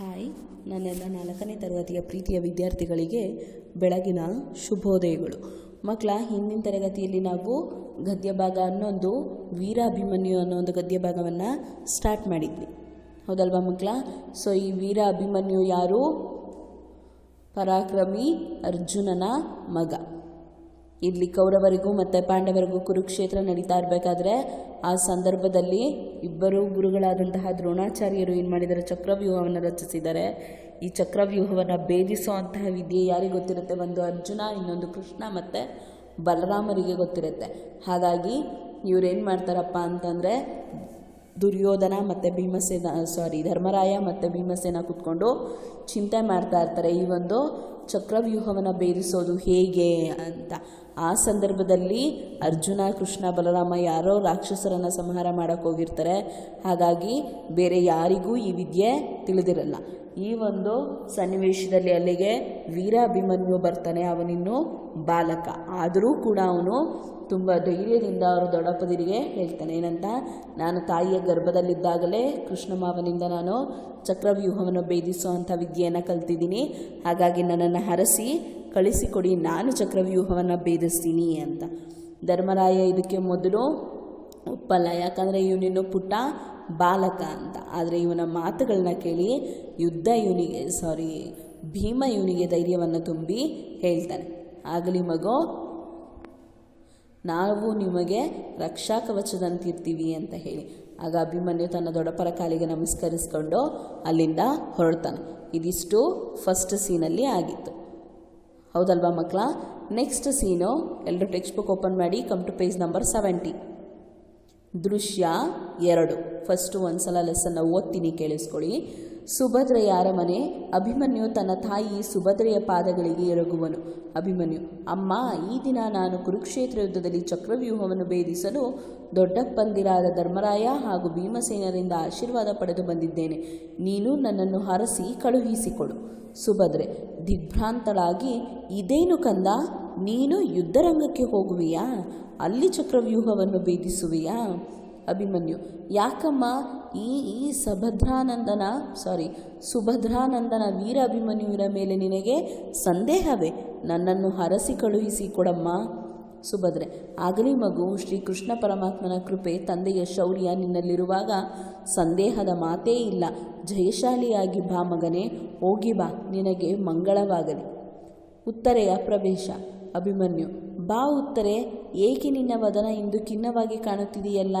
Hi, ನನ್ನೆಲ್ಲ ನಾಲ್ಕನೇ ತರಗತಿಯ ಪ್ರೀತಿಯ ವಿದ್ಯಾರ್ಥಿಗಳಿಗೆ ಬೆಳಗಿನ ಶುಭೋದಯಗಳು. ಮಕ್ಕಳ, ಹಿಂದಿನ ತರಗತಿಯಲ್ಲಿ ನಾವು ಗದ್ಯ ಭಾಗ ಅನ್ನೊಂದು, ವೀರಾಭಿಮನ್ಯು ಅನ್ನೋ ಒಂದು ಗದ್ಯ ಭಾಗವನ್ನು ಸ್ಟಾರ್ಟ್ ಮಾಡಿದ್ವಿ. ಹೌದಲ್ವಾ ಮಕ್ಕಳ? ಸೊ ಈ ವೀರ ಅಭಿಮನ್ಯು ಯಾರು? ಪರಾಕ್ರಮಿ ಅರ್ಜುನನ ಮಗ. ಇಲ್ಲಿ ಕೌರವರಿಗೂ ಮತ್ತು ಪಾಂಡವರಿಗೂ ಕುರುಕ್ಷೇತ್ರ ನಡೀತಾ ಇರಬೇಕಾದ್ರೆ ಆ ಸಂದರ್ಭದಲ್ಲಿ ಇಬ್ಬರು ಗುರುಗಳಾದಂತಹ ದ್ರೋಣಾಚಾರ್ಯರು ಏನು ಮಾಡಿದ್ದಾರೆ? ಚಕ್ರವ್ಯೂಹವನ್ನು ರಚಿಸಿದ್ದಾರೆ. ಈ ಚಕ್ರವ್ಯೂಹವನ್ನು ಭೇದಿಸುವಂತಹ ವಿದ್ಯೆ ಯಾರಿಗೆ ಗೊತ್ತಿರುತ್ತೆ? ಒಂದು ಅರ್ಜುನ, ಇನ್ನೊಂದು ಕೃಷ್ಣ ಮತ್ತು ಬಲರಾಮರಿಗೆ ಗೊತ್ತಿರುತ್ತೆ. ಹಾಗಾಗಿ ಇವರೇನು ಮಾಡ್ತಾರಪ್ಪ ಅಂತಂದರೆ ದುರ್ಯೋಧನ ಮತ್ತು ಭೀಮಸೇನ ಸಾರಿ ಧರ್ಮರಾಯ ಮತ್ತು ಭೀಮಸೇನ ಕೂತ್ಕೊಂಡು ಚಿಂತೆ ಮಾಡ್ತಾ ಇರ್ತಾರೆ. ಈ ಒಂದು ಚಕ್ರವ್ಯೂಹವನ್ನು ಬೇರಿಸೋದು ಹೇಗೆ ಅಂತ. ಆ ಸಂದರ್ಭದಲ್ಲಿ ಅರ್ಜುನ, ಕೃಷ್ಣ, ಬಲರಾಮ ಯಾರೋ ರಾಕ್ಷಸರನ್ನು ಸಂಹಾರ ಮಾಡೋಕ್ಕೆ ಹೋಗಿರ್ತಾರೆ. ಹಾಗಾಗಿ ಬೇರೆ ಯಾರಿಗೂ ಈ ವಿದ್ಯೆ ತಿಳಿದಿರಲ್ಲ. ಈ ಒಂದು ಸನ್ನಿವೇಶದಲ್ಲಿ ಅಲ್ಲಿಗೆ ವೀರಾಭಿಮನ್ಯು ಬರ್ತಾನೆ ಅವನಿನ್ನು ಬಾಲಕ. ಆದರೂ ಕೂಡ ಅವನು ತುಂಬ ಧೈರ್ಯದಿಂದ ಅವರು ದೊಡ್ಡಪ್ಪದಿರಿಗೆ ಹೇಳ್ತಾನೆ, ಏನಂತ, ನಾನು ತಾಯಿಯ ಗರ್ಭದಲ್ಲಿದ್ದಾಗಲೇ ಕೃಷ್ಣ ಮಾವನಿಂದ ನಾನು ಚಕ್ರವ್ಯೂಹವನ್ನು ಭೇದಿಸುವಂಥ ವಿದ್ಯೆಯನ್ನು ಕಲ್ತಿದ್ದೀನಿ. ಹಾಗಾಗಿ ನನ್ನನ್ನು ಹರಸಿ ಕಳಿಸಿಕೊಡಿ, ನಾನು ಚಕ್ರವ್ಯೂಹವನ್ನು ಭೇದಿಸ್ತೀನಿ ಅಂತ. ಧರ್ಮರಾಯ ಇದಕ್ಕೆ ಮೊದಲು ಒಪ್ಪಲ್ಲ ಯಾಕಂದರೆ ಇವನಿನ್ನು ಪುಟ್ಟ ಬಾಲಕ ಅಂತ. ಆದರೆ ಇವನ ಮಾತುಗಳನ್ನ ಕೇಳಿ ಯುದ್ಧ ಇವನಿಗೆ ಸಾರಿ ಭೀಮ ಇವನಿಗೆ ಧೈರ್ಯವನ್ನು ತುಂಬಿ ಹೇಳ್ತಾನೆ. ಆಗಲಿ ಮಗು, ನಾವು ನಿಮಗೆ ರಕ್ಷಾ ಕವಚದಂತಿರ್ತೀವಿ ಅಂತ ಹೇಳಿ. ಆಗ ಅಭಿಮನ್ಯು ತನ್ನ ದೊಡ್ಡಪ್ಪರ ಕಾಲಿಗೆ ನಮಸ್ಕರಿಸ್ಕೊಂಡು ಅಲ್ಲಿಂದ ಹೊರಡ್ತಾನೆ. ಇದಿಷ್ಟು ಫಸ್ಟ್ ಸೀನಲ್ಲಿ ಆಗಿತ್ತು. ಹೌದಲ್ವಾ ಮಕ್ಕಳ? ನೆಕ್ಸ್ಟ್ ಸೀನು ಎಲ್ಲರೂ ಟೆಕ್ಸ್ಟ್ ಬುಕ್ ಓಪನ್ ಮಾಡಿ come to page number seventy ದೃಶ್ಯ ಎರಡು. ಫಸ್ಟು ಒಂದು ಸಲ ಲೆಸನ್ನ ಓದ್ತೀನಿ ಕೇಳಿಸ್ಕೊಳ್ಳಿ. ಸುಭದ್ರೆಯ ಅರಮನೆ, ಅಭಿಮನ್ಯು ತನ್ನ ತಾಯಿ ಸುಭದ್ರೆಯ ಪಾದಗಳಿಗೆ ಎರಗುವನು. ಅಭಿಮನ್ಯು, ಅಮ್ಮ, ಈ ದಿನ ನಾನು ಕುರುಕ್ಷೇತ್ರ ಯುದ್ಧದಲ್ಲಿ ಚಕ್ರವ್ಯೂಹವನ್ನು ಭೇದಿಸಲು ದೊಡ್ಡಪ್ಪಂದಿರಾದ ಧರ್ಮರಾಯ ಹಾಗೂ ಭೀಮಸೇನರಿಂದ ಆಶೀರ್ವಾದ ಪಡೆದು ಬಂದಿದ್ದೇನೆ. ನೀನು ನನ್ನನ್ನು ಹರಸಿ ಕಳುಹಿಸಿಕೊಡು. ಸುಭದ್ರೆ, ದಿಗ್ಭ್ರಾಂತಳಾಗಿ, ಇದೇನು ಕಂದ? ನೀನು ಯುದ್ಧರಂಗಕ್ಕೆ ಹೋಗುವಿಯಾ? ಅಲ್ಲಿ ಚಕ್ರವ್ಯೂಹವನ್ನು ಭೇದಿಸುವೆಯಾ? ಅಭಿಮನ್ಯು, ಯಾಕಮ್ಮ? ಈ ಈ ಸಭದ್ರಾನಂದನ ಸಾರಿ ಸುಭದ್ರಾನಂದನ ವೀರ ಅಭಿಮನ್ಯುವಿನ ಮೇಲೆ ನಿನಗೆ ಸಂದೇಹವೇ? ನನ್ನನ್ನು ಹರಸಿ ಕಳುಹಿಸಿ ಕೊಡಮ್ಮ. ಸುಭದ್ರೆ, ಆಗಲಿ ಮಗು, ಶ್ರೀಕೃಷ್ಣ ಪರಮಾತ್ಮನ ಕೃಪೆ ತಂದೆಯ ಶೌರ್ಯ ನಿನ್ನಲ್ಲಿರುವಾಗ ಸಂದೇಹದ ಮಾತೇ ಇಲ್ಲ. ಜಯಶಾಲಿಯಾಗಿ ಬಾ ಮಗನೇ, ಹೋಗಿ ಬಾ, ನಿನಗೆ ಮಂಗಳವಾಗಲಿ. ಉತ್ತರೆಯ ಪ್ರವೇಶ, ಅಭಿಮನ್ಯು, ಬಾ ಉತ್ತರೆ, ಏಕೆ ನಿನ್ನ ವದನ ಇಂದು ಖಿನ್ನವಾಗಿ ಕಾಣುತ್ತಿದೆಯಲ್ಲ?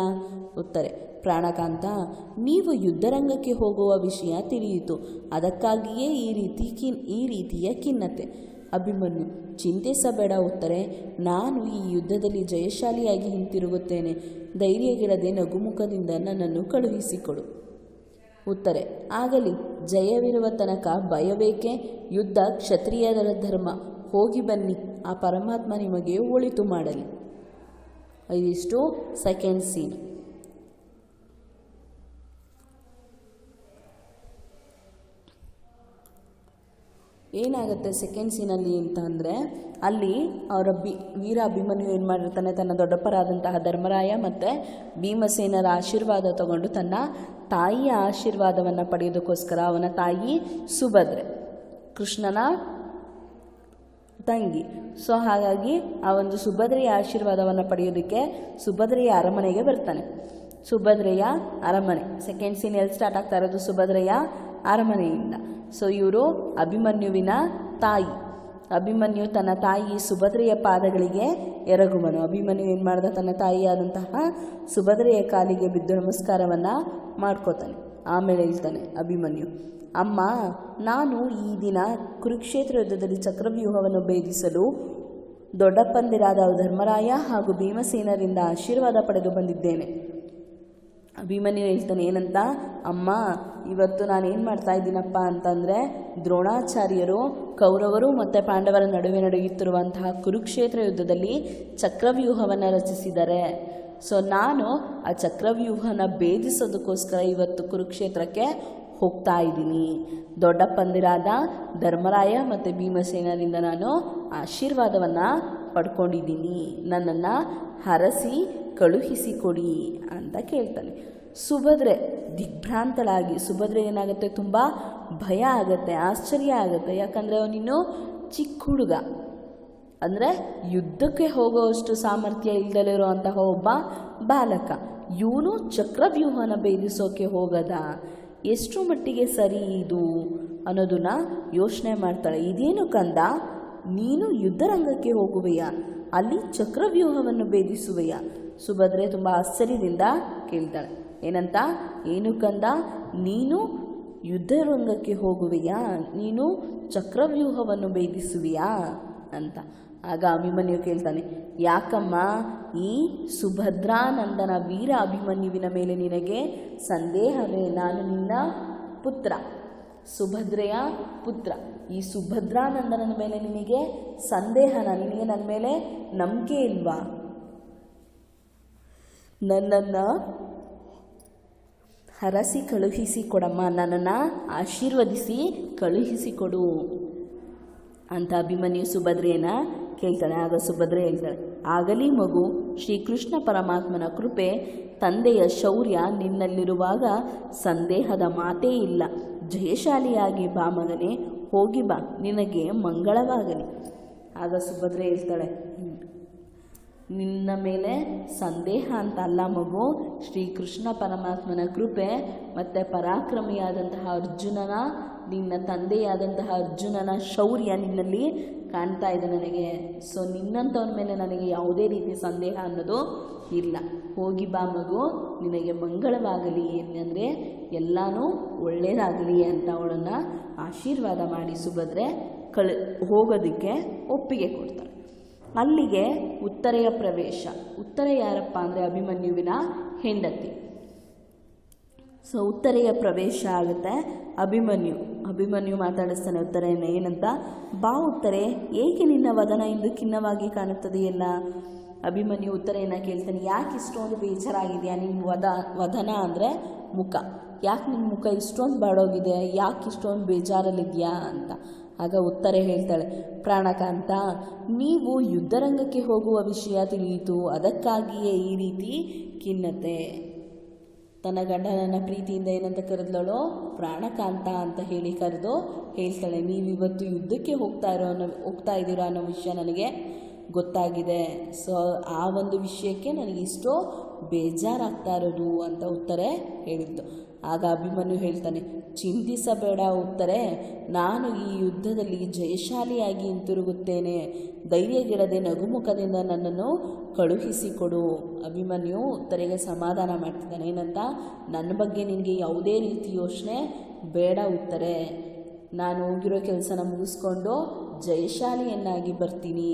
ಉತ್ತರೆ ಪ್ರಾಣಕಾಂತ, ನೀವು ಯುದ್ಧರಂಗಕ್ಕೆ ಹೋಗುವ ವಿಷಯ ತಿಳಿಯಿತು. ಅದಕ್ಕಾಗಿಯೇ ಈ ರೀತಿ ಕಿನ್, ಈ ರೀತಿಯ ಖಿನ್ನತೆ. ಅಭಿಮನ್ಯು, ಚಿಂತಿಸಬೇಡ ಉತ್ತರೆ, ನಾನು ಈ ಯುದ್ಧದಲ್ಲಿ ಜಯಶಾಲಿಯಾಗಿ ಹಿಂತಿರುಗುತ್ತೇನೆ. ಧೈರ್ಯಗಿಡದೆ ನಗುಮುಖದಿಂದ ನನ್ನನ್ನು ಕಳುಹಿಸಿಕೊಡು. ಉತ್ತರೆ, ಆಗಲಿ, ಜಯವಿರುವ ತನಕ ಭಯಬೇಕೆ ಯುದ್ಧ ಕ್ಷತ್ರಿಯರ ಧರ್ಮ. ಹೋಗಿ ಬನ್ನಿ, ಆ ಪರಮಾತ್ಮ ನಿಮಗೆ ಒಳಿತು ಮಾಡಲಿ. ಇದಿಷ್ಟು ಸೆಕೆಂಡ್ ಸೀನ್ ಏನಾಗುತ್ತೆ ಸೆಕೆಂಡ್ ಸೀನಲ್ಲಿ ಅಂತ ಅಂದರೆ ಅಲ್ಲಿ ಅವರ ಬಿ ವೀರ ಅಭಿಮನ್ಯು ಏನು ಮಾಡಿರ್ತಾನೆ, ತನ್ನ ದೊಡ್ಡಪ್ಪರಾದಂತಹ ಧರ್ಮರಾಯ ಮತ್ತು ಭೀಮಸೇನರ ಆಶೀರ್ವಾದ ತಗೊಂಡು ತನ್ನ ತಾಯಿಯ ಆಶೀರ್ವಾದವನ್ನು ಪಡೆಯೋದಕ್ಕೋಸ್ಕರ ಅವನ ತಾಯಿ ಸುಭದ್ರೆ, ಕೃಷ್ಣನ ತಂಗಿ. ಸೊ ಹಾಗಾಗಿ ಆ ಒಂದು ಸುಭದ್ರೆಯ ಆಶೀರ್ವಾದವನ್ನು ಪಡೆಯೋದಕ್ಕೆ ಸುಭದ್ರೆಯ ಅರಮನೆಗೆ ಬರ್ತಾನೆ. ಸುಭದ್ರೆಯ ಅರಮನೆ. ಸೆಕೆಂಡ್ ಸೀನ್ ಎಲ್ಲಿ ಸ್ಟಾರ್ಟ್ ಆಗ್ತಾ ಇರೋದು ಸುಭದ್ರೆಯ ಅರಮನೆಯಿಂದ. ಸೊ ಇವರು ಅಭಿಮನ್ಯುವಿನ ತಾಯಿ. ಅಭಿಮನ್ಯು ತನ್ನ ತಾಯಿ ಸುಭದ್ರೆಯ ಪಾದಗಳಿಗೆ ಎರಗುವನು. ಅಭಿಮನ್ಯು ಏನು ಮಾಡ್ದ? ತನ್ನ ತಾಯಿಯಾದಂತಹ ಸುಭದ್ರೆಯ ಕಾಲಿಗೆ ಬಿದ್ದು ನಮಸ್ಕಾರವನ್ನು ಮಾಡ್ಕೋತಾನೆ. ಆಮೇಲೆ ಹೇಳ್ತಾನೆ ಅಭಿಮನ್ಯು, ಅಮ್ಮ, ನಾನು ಈ ದಿನ ಕುರುಕ್ಷೇತ್ರ ಯುದ್ಧದಲ್ಲಿ ಚಕ್ರವ್ಯೂಹವನ್ನು ಭೇದಿಸಲು ದೊಡ್ಡಪ್ಪಂದಿರಾದ ಧರ್ಮರಾಯ ಹಾಗೂ ಭೀಮಸೇನರಿಂದ ಆಶೀರ್ವಾದ ಪಡೆದು ಬಂದಿದ್ದೇನೆ. ಅಭಿಮನ್ಯು ಹೇಳ್ತಾನೆ, ಏನಂತ? ಅಮ್ಮ, ಇವತ್ತು ನಾನು ಏನು ಮಾಡ್ತಾ ಇದ್ದೀನಪ್ಪ ಅಂತಂದರೆ, ದ್ರೋಣಾಚಾರ್ಯರು, ಕೌರವರು ಮತ್ತು ಪಾಂಡವರ ನಡುವೆ ನಡೆಯುತ್ತಿರುವಂತಹ ಕುರುಕ್ಷೇತ್ರ ಯುದ್ಧದಲ್ಲಿ ಚಕ್ರವ್ಯೂಹವನ್ನು ರಚಿಸಿದ್ದಾರೆ. ಸೊ ನಾನು ಆ ಚಕ್ರವ್ಯೂಹನ ಭೇದಿಸೋದಕ್ಕೋಸ್ಕರ ಇವತ್ತು ಕುರುಕ್ಷೇತ್ರಕ್ಕೆ ಹೋಗ್ತಾ ಇದ್ದೀನಿ. ದೊಡ್ಡಪ್ಪಂದಿರಾದ ಧರ್ಮರಾಯ ಮತ್ತು ಭೀಮಸೇನರಿಂದ ನಾನು ಆಶೀರ್ವಾದವನ್ನು ಪಡ್ಕೊಂಡಿದ್ದೀನಿ. ನನ್ನನ್ನು ಹರಸಿ ಕಳುಹಿಸಿಕೊಡಿ ಅಂತ ಕೇಳ್ತಾನೆ. ಸುಭದ್ರೆ ದಿಗ್ಭ್ರಾಂತಳಾಗಿ, ಸುಭದ್ರೆ ಏನಾಗುತ್ತೆ? ತುಂಬ ಭಯ ಆಗುತ್ತೆ, ಆಶ್ಚರ್ಯ ಆಗುತ್ತೆ. ಯಾಕಂದರೆ ಅವನಿನ್ನು ಚಿಕ್ಕ ಹುಡುಗ. ಅಂದರೆ ಯುದ್ಧಕ್ಕೆ ಹೋಗುವಷ್ಟು ಸಾಮರ್ಥ್ಯ ಇಲ್ಲದಲೇ ಇರುವಂತಹ ಒಬ್ಬ ಬಾಲಕ. ಇವನು ಚಕ್ರವ್ಯೂಹನ ಭೇದಿಸೋಕೆ ಹೋಗದ. ಎಷ್ಟು ಮಟ್ಟಿಗೆ ಸರಿ ಇದು ಅನ್ನೋದನ್ನ ಯೋಚನೆ ಮಾಡ್ತಾಳೆ. ಇದೇನು ಕಂದ? ನೀನು ಯುದ್ಧರಂಗಕ್ಕೆ ಹೋಗುವೆಯಾ? ಅಲ್ಲಿ ಚಕ್ರವ್ಯೂಹವನ್ನು ಭೇದಿಸುವೆಯ. ಸುಭದ್ರೆ ತುಂಬ ಆಶ್ಚರ್ಯದಿಂದ ಕೇಳ್ತಾಳೆ, ಏನಂತ? ಏನು ಕಂದ? ನೀನು ಯುದ್ಧರಂಗಕ್ಕೆ ಹೋಗುವೆಯಾ? ನೀನು ಚಕ್ರವ್ಯೂಹವನ್ನು ಭೇದಿಸುವೆಯಾ? ಅಂತ. ಆಗ ಅಭಿಮನ್ಯು ಕೇಳ್ತಾನೆ, ಯಾಕಮ್ಮ? ಈ ಸುಭದ್ರಾನಂದನ ವೀರ ಅಭಿಮನ್ಯುವಿನ ಮೇಲೆ ನಿನಗೆ ಸಂದೇಹವೇ? ನಾನು ನಿನ್ನ ಪುತ್ರ. ಸುಭದ್ರೆಯ ಪುತ್ರ. ಈ ಸುಭದ್ರಾನಂದನ ಮೇಲೆ ನಿನಗೆ ಸಂದೇಹನ, ನನಗೆ ನನ್ನ ಮೇಲೆ ನಂಬಿಕೆ ಇಲ್ವಾ? ನನ್ನನ್ನು ಹರಸಿ ಕಳುಹಿಸಿ ಕೊಡಮ್ಮ, ನನ್ನನ್ನು ಆಶೀರ್ವದಿಸಿ ಕಳುಹಿಸಿ ಕೊಡು ಅಂತ ಅಭಿಮನ್ಯು ಸುಭದ್ರೆಯನ್ನ ಕೇಳ್ತಾನೆ ಆಗ ಸುಭದ್ರೆ ಹೇಳ್ತಾಳೆ, ಆಗಲಿ ಮಗು, ಶ್ರೀಕೃಷ್ಣ ಪರಮಾತ್ಮನ ಕೃಪೆ ತಂದೆಯ ಶೌರ್ಯ ನಿನ್ನಲ್ಲಿರುವಾಗ ಸಂದೇಹದ ಮಾತೇ ಇಲ್ಲ. ಜಯಶಾಲಿಯಾಗಿ ಬಾ ಮಗನೇ ಹೋಗಿ ಬಾ, ನಿನಗೆ ಮಂಗಳವಾಗಲಿ. ಆಗ ಸುಭದ್ರೆ ಹೇಳ್ತಾಳೆ ನಿನ್ನ ಮೇಲೆ ಸಂದೇಹ ಅಂತ ಅಲ್ಲ ಮಗು. ಶ್ರೀಕೃಷ್ಣ ಪರಮಾತ್ಮನ ಕೃಪೆ ಮತ್ತು ಪರಾಕ್ರಮಿಯಾದಂತಹ ಅರ್ಜುನನ, ನಿನ್ನ ತಂದೆಯಾದಂತಹ ಅರ್ಜುನನ ಶೌರ್ಯ ನಿನ್ನಲ್ಲಿ ಕಾಣ್ತಾ ಇದೆ ನನಗೆ. ಸೊ ನಿನ್ನಂಥವನ ಮೇಲೆ ನನಗೆ ಯಾವುದೇ ರೀತಿ ಸಂದೇಹ ಅನ್ನೋದು ಇಲ್ಲ. ಹೋಗಿ ಬಾ ಮಗು, ನಿನಗೆ ಮಂಗಳವಾಗಲಿ. ಏನಂದರೆ ಎಲ್ಲನೂ ಒಳ್ಳೆಯದಾಗಲಿ ಅಂತ ಅವಳನ್ನು ಆಶೀರ್ವಾದ ಮಾಡಿ ಸುಭದ್ರೆ ಕಳ್, ಹೋಗೋದಕ್ಕೆ ಒಪ್ಪಿಗೆ ಕೊಡ್ತಾರೆ. ಅಲ್ಲಿಗೆ ಉತ್ತರೆಯ ಪ್ರವೇಶ. ಉತ್ತರ ಯಾರಪ್ಪ ಅಂದರೆ ಅಭಿಮನ್ಯುವಿನ ಹೆಂಡತಿ. ಸೊ ಉತ್ತರೆಯ ಪ್ರವೇಶ ಆಗುತ್ತೆ ಅಭಿಮನ್ಯು. ಅಭಿಮನ್ಯು ಮಾತಾಡಿಸ್ತಾನೆ ಉತ್ತರೆಯನ್ನು ಏನಂತ? ಬಾ ಉತ್ತರೆ, ಏಕೆ ನಿನ್ನ ವದನ ಇಂದು ಖಿನ್ನವಾಗಿ ಕಾಣುತ್ತದೆಯಲ್ಲ ಅಭಿಮನ್ಯು ಉತ್ತರೆಯನ್ನು ಕೇಳ್ತಾನೆ, ಯಾಕೆ ಇಷ್ಟೊಂದು ಬೇಜಾರಾಗಿದೆಯಾ ನಿನ್ನ ವದ, ವದನ ಅಂದರೆ ಮುಖ? ಯಾಕೆ ನಿನ್ನ ಮುಖ ಇಷ್ಟೊಂದು ಬಾಡೋಗಿದೆ? ಯಾಕೆ ಇಷ್ಟೊಂದು ಬೇಜಾರಲ್ಲಿದೆಯಾ ಅಂತ. ಆಗ ಉತ್ತರ ಹೇಳ್ತಾಳೆ, ಪ್ರಾಣಕಾಂತ, ನೀವು ಯುದ್ಧರಂಗಕ್ಕೆ ಹೋಗುವ ವಿಷಯ ತಿಳಿಯಿತು. ಅದಕ್ಕಾಗಿಯೇ ಈ ರೀತಿ ಖಿನ್ನತೆ. ತನ್ನ ಗಂಡನನ್ನ ಪ್ರೀತಿಯಿಂದ ಏನಂತ ಕರೆದ್ಲಳು? ಪ್ರಾಣಕಾಂತ ಅಂತ ಹೇಳಿ ಕರೆದು ಹೇಳ್ತಾಳೆ ನೀವಿವತ್ತು ಯುದ್ಧಕ್ಕೆ ಹೋಗ್ತಾ ಇರೋ ಅನ್ನೋ, ಹೋಗ್ತಾ ಇದ್ದೀರಾ ಅನ್ನೋ ವಿಷಯ ನನಗೆ ಗೊತ್ತಾಗಿದೆ. ಸೊ, ಆ ಒಂದು ವಿಷಯಕ್ಕೆ ನನಗೆ ಇಷ್ಟೋ ಬೇಜಾರಾಗ್ತಾ ಇರೋದು ಅಂತ ಉತ್ತರ ಹೇಳಿದ್ದು. ಆಗ ಅಭಿಮನ್ಯು ಹೇಳ್ತಾನೆ, ಚಿಂತಿಸಬೇಡ ಉತ್ತರೆ, ನಾನು ಈ ಯುದ್ಧದಲ್ಲಿ ಜಯಶಾಲಿಯಾಗಿ ಹಿಂತಿರುಗುತ್ತೇನೆ. ಧೈರ್ಯಗೆಡದೆ ನಗುಮುಖದಿಂದ ನನ್ನನ್ನು ಕಳುಹಿಸಿಕೊಡು. ಅಭಿಮನ್ಯು ಉತ್ತರೆಗೆ ಸಮಾಧಾನ ಮಾಡ್ತಿದ್ದಾನೆ, ಏನಂತ? ನನ್ನ ಬಗ್ಗೆ ನಿನಗೆ ಯಾವುದೇ ರೀತಿ ಯೋಚನೆ ಬೇಡ ಉತ್ತರೆ. ನಾನು ಹೋಗಿರೋ ಕೆಲಸನ ಮುಗಿಸ್ಕೊಂಡು ಜಯಶಾಲಿಯನ್ನಾಗಿ ಬರ್ತೀನಿ.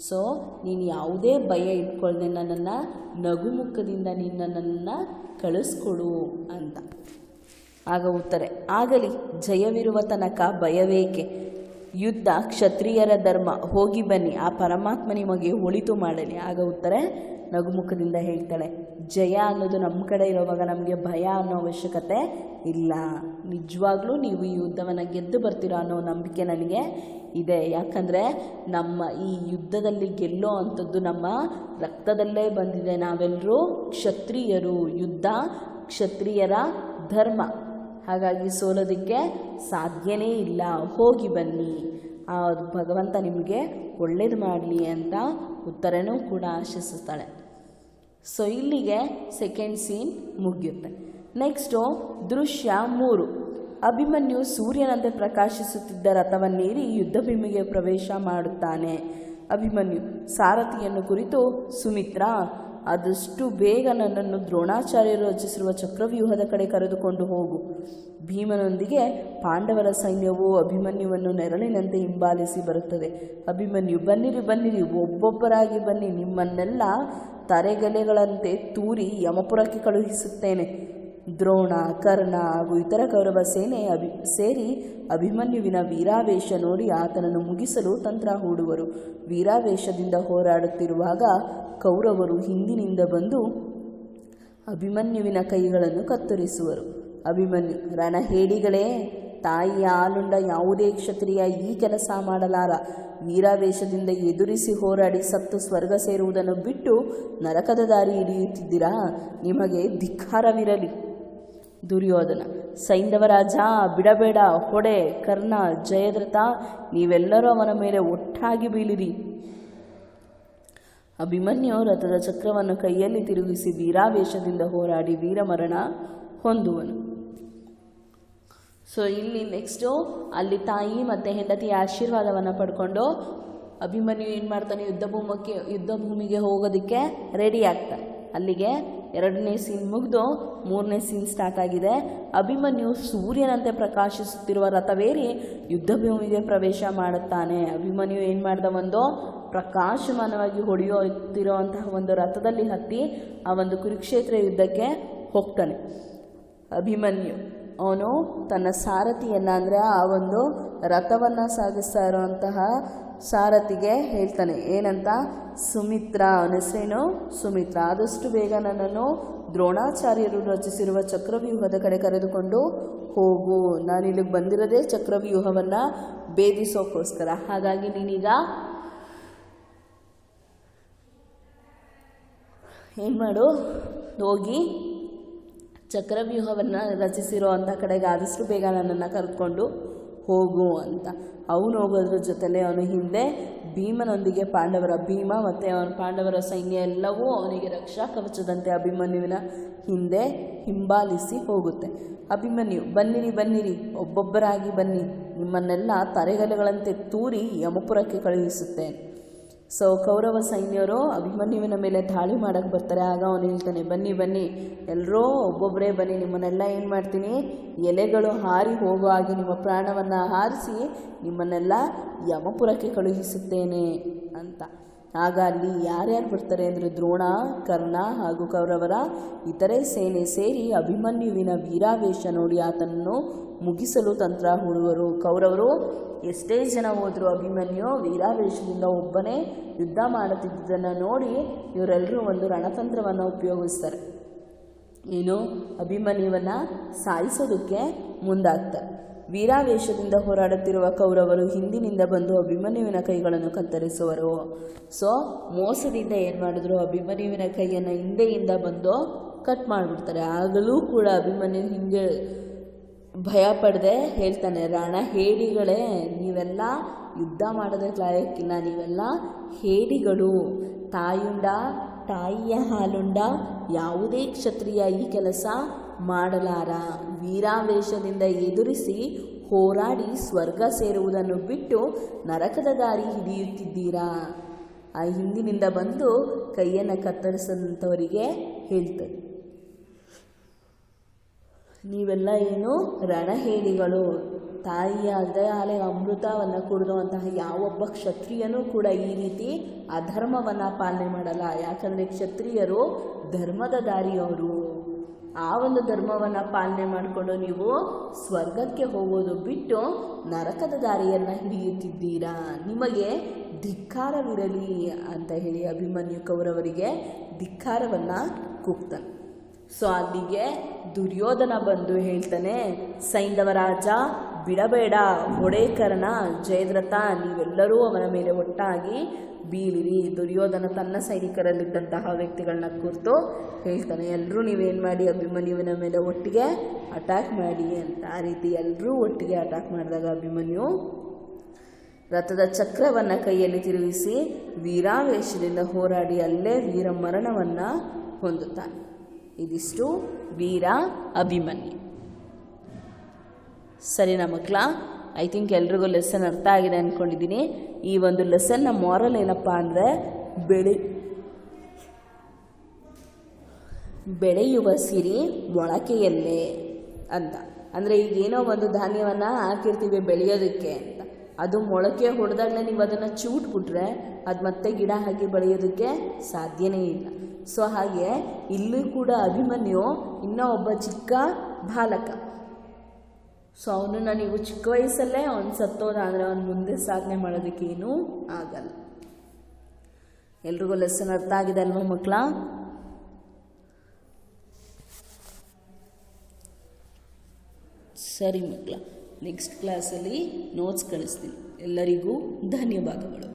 ಸೊ ನೀನು ಯಾವುದೇ ಭಯ ಇಟ್ಕೊಳ್ದೆ ನನ್ನನ್ನು ನಗುಮುಖದಿಂದ ನೀನು ನನ್ನನ್ನು ಕಳಿಸ್ಕೊಡು ಅಂತ. ಆಗ ಉತ್ತರ, ಆಗಲಿ, ಜಯವಿರುವ ತನಕ ಭಯವೇಕೆ? ಯುದ್ಧ, ಕ್ಷತ್ರಿಯರ ಧರ್ಮ, ಹೋಗಿ ಬನ್ನಿ, ಆ ಪರಮಾತ್ಮ ನಿಮಗೆ ಒಳಿತು ಮಾಡಲಿ. ಆಗ ಉತ್ತರ ನಗುಮುಖದಿಂದ ಹೇಳ್ತಾಳೆ, ಜಯ ಅನ್ನೋದು ನಮ್ಮ ಕಡೆ ಇರೋವಾಗ ನಮಗೆ ಭಯ ಅನ್ನೋ ಅವಶ್ಯಕತೆ ಇಲ್ಲ. ನಿಜವಾಗ್ಲೂ ನೀವು ಈ ಯುದ್ಧವನ್ನು ಗೆದ್ದು ಬರ್ತೀರೋ ಅನ್ನೋ ನಂಬಿಕೆ ನನಗೆ ಇದೆ. ಯಾಕಂದರೆ ನಮ್ಮ ಈ ಯುದ್ಧದಲ್ಲಿ ಗೆಲ್ಲೋ ಅಂಥದ್ದು ನಮ್ಮ ರಕ್ತದಲ್ಲೇ ಬಂದಿದೆ ನಾವೆಲ್ಲರೂ ಕ್ಷತ್ರಿಯರು. ಯುದ್ಧ, ಕ್ಷತ್ರಿಯರ ಧರ್ಮ. ಹಾಗಾಗಿ ಸೋಲೋದಕ್ಕೆ ಸಾಧ್ಯನೇ ಇಲ್ಲ. ಹೋಗಿ ಬನ್ನಿ. ಆ ಭಗವಂತ ನಿಮಗೆ ಒಳ್ಳೇದು ಮಾಡಲಿ ಅಂತ ಉತ್ತರನೂ ಕೂಡ ಆಶಿಸುತ್ತಾಳೆ. ಸೊ ಇಲ್ಲಿಗೆ ಸೆಕೆಂಡ್ ಸೀನ್ ಮುಗಿಯುತ್ತೆ. ನೆಕ್ಸ್ಟು ದೃಶ್ಯ ಮೂರು. ಅಭಿಮನ್ಯು ಸೂರ್ಯನಂತೆ ಪ್ರಕಾಶಿಸುತ್ತಿದ್ದ ರಥವನ್ನೇರಿ ಯುದ್ಧಭೂಮಿಗೆ ಪ್ರವೇಶ ಮಾಡುತ್ತಾನೆ. ಅಭಿಮನ್ಯು ಸಾರಥಿಯನ್ನು ಕುರಿತು, ಸುಮಿತ್ರಾ ಆದಷ್ಟು ಬೇಗ ನನ್ನನ್ನು ದ್ರೋಣಾಚಾರ್ಯರು ರಚಿಸಿರುವ ಚಕ್ರವ್ಯೂಹದ ಕಡೆ ಕರೆದುಕೊಂಡು ಹೋಗು. ಭೀಮನೊಂದಿಗೆ ಪಾಂಡವರ ಸೈನ್ಯವು ಅಭಿಮನ್ಯುವನ್ನು ನೆರಳಿನಂತೆ ಹಿಂಬಾಲಿಸಿ ಬರುತ್ತದೆ. ಅಭಿಮನ್ಯು, ಬನ್ನಿರಿ ಬನ್ನಿರಿ, ಒಬ್ಬೊಬ್ಬರಾಗಿ ಬನ್ನಿ. ನಿಮ್ಮನ್ನೆಲ್ಲ ತರೆಗಲೆಗಳಂತೆ ತೂರಿ ಯಮಪುರಕ್ಕೆ ಕಳುಹಿಸುತ್ತೇನೆ. ದ್ರೋಣ, ಕರ್ಣ ಹಾಗೂ ಇತರ ಕೌರವ ಸೇನೆ ಅಭಿ, ಸೇರಿ ಅಭಿಮನ್ಯುವಿನ ವೀರಾವೇಶ ನೋಡಿ ಆತನನ್ನು ಮುಗಿಸಲು ತಂತ್ರ ಹೂಡುವರು. ವೀರಾವೇಶದಿಂದ ಹೋರಾಡುತ್ತಿರುವಾಗ ಕೌರವರು ಹಿಂದಿನಿಂದ ಬಂದು ಅಭಿಮನ್ಯುವಿನ ಕೈಗಳನ್ನು ಕತ್ತರಿಸುವರು. ಅಭಿಮನ್ಯು ರಣಹೇಡಿಗಳೇ ತಾಯಿಯ ಆಲುಂಡ ಯಾವುದೇ ಕ್ಷತ್ರಿಯ ಈ ಕೆಲಸ ಮಾಡಲಾರ. ವೀರಾವೇಶದಿಂದ ಎದುರಿಸಿ ಹೋರಾಡಿ ಸತ್ತು ಸ್ವರ್ಗ ಸೇರುವುದನ್ನು ಬಿಟ್ಟು ನರಕದ ದಾರಿ ಹಿಡಿಯುತ್ತಿದ್ದೀರಾ? ನಿಮಗೆ ಧಿಕ್ಕಾರವಿರಲಿ. ದುರ್ಯೋಧನ ಸೈಂಧವರಾಜ ಬಿಡಬೇಡ, ಹೊಡೆ, ಕರ್ಣ, ಜಯದ್ರಥ, ನೀವೆಲ್ಲರೂ ಅವನ ಮೇಲೆ ಒಟ್ಟಾಗಿ ಬೀಳಿರಿ. ಅಭಿಮನ್ಯು ರಥದ ಚಕ್ರವನ್ನು ಕೈಯಲ್ಲಿ ತಿರುಗಿಸಿ ವೀರಾವೇಶದಿಂದ ಹೋರಾಡಿ ವೀರಮರಣ ಹೊಂದುವನು. ಸೊ ಇಲ್ಲಿ ನೆಕ್ಸ್ಟು ಅಲ್ಲಿ ತಾಯಿ ಮತ್ತು ಹೆಂಡತಿಯ ಆಶೀರ್ವಾದವನ್ನು ಪಡ್ಕೊಂಡು ಅಭಿಮನ್ಯು ಏನು ಮಾಡ್ತಾನೆ? ಯುದ್ಧ ಭೂಮಕ್ಕೆ, ಯುದ್ಧ ಭೂಮಿಗೆ ಹೋಗೋದಕ್ಕೆ ರೆಡಿ ಆಗ್ತಾನೆ. ಅಲ್ಲಿಗೆ ಎರಡನೇ ಸೀನ್ ಮುಗಿದು ಮೂರನೇ ಸೀನ್ ಸ್ಟಾರ್ಟ್ ಆಗಿದೆ. ಅಭಿಮನ್ಯು ಸೂರ್ಯನಂತೆ ಪ್ರಕಾಶಿಸುತ್ತಿರುವ ರಥವೇರಿ ಯುದ್ಧ ಭೂಮಿಗೆ ಪ್ರವೇಶ ಮಾಡುತ್ತಾನೆ. ಅಭಿಮನ್ಯು ಏನು ಮಾಡ್ದ? ಒಂದು ಪ್ರಕಾಶಮಾನವಾಗಿ ಹೊಡೆಯುತ್ತಿರುವಂತಹ ಒಂದು ರಥದಲ್ಲಿ ಹತ್ತಿ ಆ ಒಂದು ಕುರುಕ್ಷೇತ್ರ ಯುದ್ಧಕ್ಕೆ ಹೋಗ್ತಾನೆ. ಅಭಿಮನ್ಯು, ಅವನು ತನ್ನ ಸಾರಥಿಯನ್ನು ಅಂದರೆ ಆ ಒಂದು ರಥವನ್ನು ಸಾಗಿಸ್ತಾ ಇರುವಂತಹ ಸಾರಥಿಗೆ ಹೇಳ್ತಾನೆ, ಏನಂತ? ಸುಮಿತ್ರ ಹೆಸರೇನು? ಸುಮಿತ್ರ. ಆದಷ್ಟು ಬೇಗ ನನ್ನನ್ನು ದ್ರೋಣಾಚಾರ್ಯರು ರಚಿಸಿರುವ ಚಕ್ರವ್ಯೂಹದ ಕಡೆ ಕರೆದುಕೊಂಡು ಹೋಗು. ನಾನು ಇಲ್ಲಿಗೆ ಬಂದಿರೋದೇ ಚಕ್ರವ್ಯೂಹವನ್ನು ಭೇದಿಸೋಕ್ಕೋಸ್ಕರ ಹಾಗಾಗಿ ನೀನೀಗ ಏನು ಮಾಡು ಹೋಗಿ ಚಕ್ರವ್ಯೂಹವನ್ನು ರಚಿಸಿರೋ ಅಂಥ ಕಡೆಗೆ ಆದಷ್ಟು ಬೇಗ ನನ್ನನ್ನು ಕರೆದುಕೊಂಡು ಹೋಗು ಅಂತ. ಅವನು ಹೋಗೋದ್ರ ಜೊತೆಲೆ ಅವನು ಹಿಂದೆ ಭೀಮನೊಂದಿಗೆ ಪಾಂಡವರ ಭೀಮ ಮತ್ತು ಅವನ ಪಾಂಡವರ ಸೈನ್ಯ ಎಲ್ಲವೂ ಅವನಿಗೆ ರಕ್ಷಾ ಕವಚದಂತೆ ಅಭಿಮನ್ಯುವಿನ ಹಿಂದೆ ಹಿಂಬಾಲಿಸಿ ಹೋಗುತ್ತೆ. ಅಭಿಮನ್ಯು, ಬನ್ನಿರಿ ಬನ್ನಿರಿ, ಒಬ್ಬೊಬ್ಬರಾಗಿ ಬನ್ನಿ. ನಿಮ್ಮನ್ನೆಲ್ಲ ತರೆಗಲೆಗಳಂತೆ ತೂರಿ ಯಮಪುರಕ್ಕೆ ಕಳುಹಿಸುತ್ತೇನೆ. ಸೊ ಕೌರವ ಸೈನ್ಯರು ಅಭಿಮನ್ಯುವಿನ ಮೇಲೆ ದಾಳಿ ಮಾಡೋಕ್ಕೆ ಬರ್ತಾರೆ. ಆಗ ಅವನು ಹೇಳ್ತಾನೆ, ಬನ್ನಿ ಬನ್ನಿ ಎಲ್ಲರೂ ಒಬ್ಬೊಬ್ಬರೇ ಬನ್ನಿ, ನಿಮ್ಮನ್ನೆಲ್ಲ ಏನು ಮಾಡ್ತೀನಿ? ಎಲೆಗಳು ಹಾರಿ ಹೋಗೋ ಹಾಗೆ ನಿಮ್ಮ ಪ್ರಾಣವನ್ನು ಹಾರಿಸಿ ನಿಮ್ಮನ್ನೆಲ್ಲ ಯಮಪುರಕ್ಕೆ ಕಳುಹಿಸುತ್ತೇನೆ ಅಂತ. ಆಗ ಅಲ್ಲಿ ಯಾರ್ಯಾರು ಬರ್ತಾರೆ ಅಂದರೆ ದ್ರೋಣ, ಕರ್ಣ ಹಾಗೂ ಕೌರವರ ಇತರೆ ಸೇನೆ ಸೇರಿ ಅಭಿಮನ್ಯುವಿನ ವೀರಾವೇಶ ನೋಡಿ ಆತನನ್ನು ಮುಗಿಸಲು ತಂತ್ರ ಹೂಡುವರು ಕೌರವರು ಎಷ್ಟೇ ಜನ ಹೋದರೂ ಅಭಿಮನ್ಯು ವೀರಾವೇಶದಿಂದ ಒಬ್ಬನೇ ಯುದ್ಧ ಮಾಡುತ್ತಿದ್ದುದನ್ನು ನೋಡಿ ಇವರೆಲ್ಲರೂ ಒಂದು ರಣತಂತ್ರವನ್ನು ಉಪಯೋಗಿಸ್ತಾರೆ. ಏನು? ಅಭಿಮನ್ಯುವನ್ನು ಸಾಯಿಸೋದಕ್ಕೆ ಮುಂದಾಗ್ತಾರೆ. ವೀರಾವೇಶದಿಂದ ಹೋರಾಡುತ್ತಿರುವ ಕೌರವರು ಹಿಂದಿನಿಂದ ಬಂದು ಅಭಿಮನ್ಯುವಿನ ಕೈಗಳನ್ನು ಕತ್ತರಿಸುವರು. ಸೊ, ಮೋಸದಿಂದ ಏನು ಮಾಡಿದ್ರು? ಅಭಿಮನ್ಯುವಿನ ಕೈಯನ್ನು ಹಿಂದೆಯಿಂದ ಬಂದು ಕಟ್ ಮಾಡಿಬಿಡ್ತಾರೆ. ಆಗಲೂ ಕೂಡ ಅಭಿಮನ್ಯು ಹಿಂಗೆ ಭಯ ಪಡದೆ ಹೇಳ್ತಾನೆ, ರಾಣ ಹೇಡಿಗಳೇ, ನೀವೆಲ್ಲ ಯುದ್ಧ ಮಾಡೋದಕ್ಕೆ ಲಾಯಕ್ಕಿಲ್ಲ ನೀವೆಲ್ಲ ಹೇಡಿಗಳು. ತಾಯುಂಡ, ತಾಯಿಯ ಹಾಲುಂಡ, ಯಾವುದೇ ಕ್ಷತ್ರಿಯ ಈ ಕೆಲಸ ಮಾಡಲಾರ. ವೀರಾವೇಶದಿಂದ ಎದುರಿಸಿ ಹೋರಾಡಿ ಸ್ವರ್ಗ ಸೇರುವುದನ್ನು ಬಿಟ್ಟು ನರಕದ ದಾರಿ ಹಿಡಿಯುತ್ತಿದ್ದೀರಾ? ಆ ಹಿಂದಿನಿಂದ ಬಂದು ಕೈಯನ್ನು ಕತ್ತರಿಸಿದಂಥವರಿಗೆ ಹೇಳ್ತೆ ನೀವೆಲ್ಲ ಏನು ರಣಹೇಡಿಗಳು ತಾಯಿಯ ಹೃದಯಾಲೆ ಅಮೃತವನ್ನು ಕುಡಿದುವಂತಹ ಯಾವೊಬ್ಬ ಕ್ಷತ್ರಿಯನೂ ಕೂಡ ಈ ರೀತಿ ಅಧರ್ಮವನ್ನು ಪಾಲನೆ ಮಾಡಲ್ಲ. ಯಾಕಂದರೆ ಕ್ಷತ್ರಿಯರು ಧರ್ಮದ ದಾರಿಯವರು. ಆ ಒಂದು ಧರ್ಮವನ್ನು ಪಾಲನೆ ಮಾಡಿಕೊಂಡು ನೀವು ಸ್ವರ್ಗಕ್ಕೆ ಹೋಗೋದು ಬಿಟ್ಟು ನರಕದ ದಾರಿಯನ್ನು ಹಿಡಿಯುತ್ತಿದ್ದೀರಾ? ನಿಮಗೆ ಧಿಕ್ಕಾರವಿರಲಿ ಅಂತ ಹೇಳಿ ಅಭಿಮನ್ಯು ಕೌರವರಿಗೆ ಧಿಕ್ಕಾರವನ್ನು ಕೂಗ್ತಾನೆ. ಸೊ ಅಲ್ಲಿಗೆ ದುರ್ಯೋಧನ ಬಂದು ಹೇಳ್ತಾನೆ ಸೈಂಧವ ರಾಜ, ಬಿಡಬೇಡ. ಹೊಡೇಕರ್ಣ ಜಯದ್ರಥ, ನೀವೆಲ್ಲರೂ ಅವನ ಮೇಲೆ ಒಟ್ಟಾಗಿ ಬೀಳಿರಿ ದುರ್ಯೋಧನ ತನ್ನ ಸೈನಿಕರಲ್ಲಿದ್ದಂತಹ ವ್ಯಕ್ತಿಗಳನ್ನ ಕುರಿತು ಹೇಳ್ತಾನೆ ಎಲ್ಲರೂ ನೀವೇನು ಮಾಡಿ ಅಭಿಮನ್ಯುವಿನ ಮೇಲೆ ಒಟ್ಟಿಗೆ ಅಟ್ಯಾಕ್ ಮಾಡಿ ಅಂತ ಆ ರೀತಿ ಎಲ್ಲರೂ ಒಟ್ಟಿಗೆ ಅಟ್ಯಾಕ್ ಮಾಡಿದಾಗ ಅಭಿಮನ್ಯು ರಥದ ಚಕ್ರವನ್ನು ಕೈಯಲ್ಲಿ ತಿರುಗಿಸಿ ವೀರಾವೇಶದಿಂದ ಹೋರಾಡಿ ಅಲ್ಲೇ ವೀರ ಮರಣವನ್ನು ಹೊಂದುತ್ತಾನೆ. ಇದಿಷ್ಟು ವೀರ ಅಭಿಮನ್ಯು. ಸರಿನಾ ಮಕ್ಕಳ ಐ ಥಿಂಕ್ ಎಲ್ರಿಗೂ ಲೆಸನ್ ಅರ್ಥ ಆಗಿದೆ ಅಂದ್ಕೊಂಡಿದ್ದೀನಿ ಈ ಒಂದು ಲೆಸನ್ನ ಮಾರಲ್ ಏನಪ್ಪ ಅಂದರೆ ಬೆಳೆ ಬೆಳೆಯುವ ಸಿರಿ ಮೊಳಕೆಯಲ್ಲೇ ಅಂತ. ಅಂದರೆ ಈಗ ಏನೋ ಒಂದು ಧಾನ್ಯವನ್ನು ಹಾಕಿರ್ತೀವಿ ಬೆಳೆಯೋದಕ್ಕೆ ಅಂತ. ಅದು ಮೊಳಕೆ ಹೊಡೆದಾಗಲೇ ನೀವು ಅದನ್ನು ಚೂಟ್ಬಿಟ್ರೆ ಅದು ಮತ್ತೆ ಗಿಡ ಹಾಕಿ ಬೆಳೆಯೋದಕ್ಕೆ ಸಾಧ್ಯನೇ ಇಲ್ಲ. ಸೊ ಹಾಗೆ ಇಲ್ಲೂ ಕೂಡ ಅಭಿಮನ್ಯು ಇನ್ನೂ ಒಬ್ಬ ಚಿಕ್ಕ ಬಾಲಕ. ಸೊ ನಾನು ನೀವು ಚಿಕ್ಕ ವಯಸ್ಸಲ್ಲೇ ಅವ್ನು ಸತ್ತೋದಾದರೆ ಅವ್ನು ಮುಂದೆ ಸಾಧನೆ ಮಾಡೋದಕ್ಕೆ ಏನೂ ಆಗಲ್ಲ. ಎಲ್ರಿಗೂ ಲೆಸನ್ ಅರ್ಥ ಆಗಿದೆ ಅಲ್ವ ಮಕ್ಕಳ ಸರಿ ಮಕ್ಕಳ ನೆಕ್ಸ್ಟ್ ಕ್ಲಾಸಲ್ಲಿ ನೋಟ್ಸ್ ಕಳಿಸ್ತೀನಿ. ಎಲ್ಲರಿಗೂ ಧನ್ಯವಾದಗಳು.